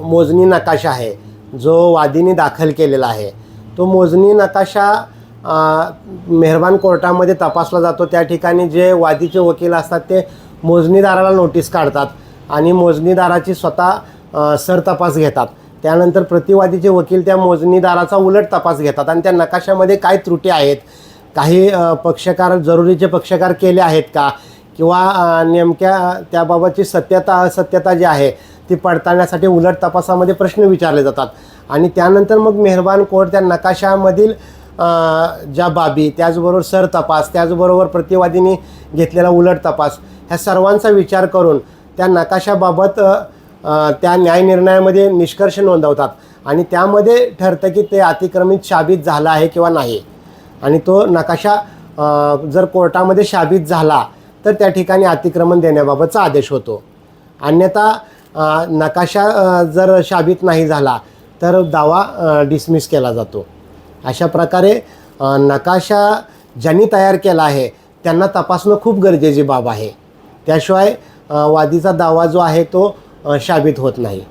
मोजणी नकाशा आहे जो वादीने दाखल केलेला आहे. तो मोजणी नकाशा मेहरबान कोर्टामध्ये तपासला जातो. त्या ठिकाणी जे वादीचे वकील असतात ते मोजणीदाराला नोटीस काढतात आणि मोजणीदाराची स्वतः सर तपास घेतात. त्यानंतर प्रतिवादीचे वकील त्या मोजणीदाराचा उलट तपास घेतात आणि त्या नकाशामध्ये काय त्रुटी आहेत काही पक्षकार जरुरीचे पक्षकार केले आहेत का? किंवा नेमक्या त्याबाबतची सत्यता असत्यता जी आहे ती पडताळण्यासाठी उलट तपासामध्ये प्रश्न विचारले जातात. आणि त्यानंतर मग मेहरबान कोर्ट त्या नकाशामधील ज्या बाबी त्याचबरोबर सर तपास त्याचबरोबर प्रतिवादीने घेतलेला उलट तपास ह्या सर्वांचा विचार करून त्या नकाशाबाबत त्या न्यायनिर्णयामध्ये निष्कर्ष नोंदवतात. आणि त्यामध्ये ठरतं की ते अतिक्रमित शाबित झालं आहे किंवा नाही. आणि तो नकाशा जर कोर्टामध्ये शाबित झाला तर त्या ठिकाणी अतिक्रमण देण्याबाबतचा आदेश होतो. अन्यथा नकाशा जर शाबित नाही झाला तर दावा डिसमिस केला जातो. अशा प्रकारे नकाशा ज्यांनी तयार केला आहे त्यांना तपासणं खूप गरजेची बाब आहे. त्याशिवाय वादीचा दावा जो आहे तो शाबित होत नाही.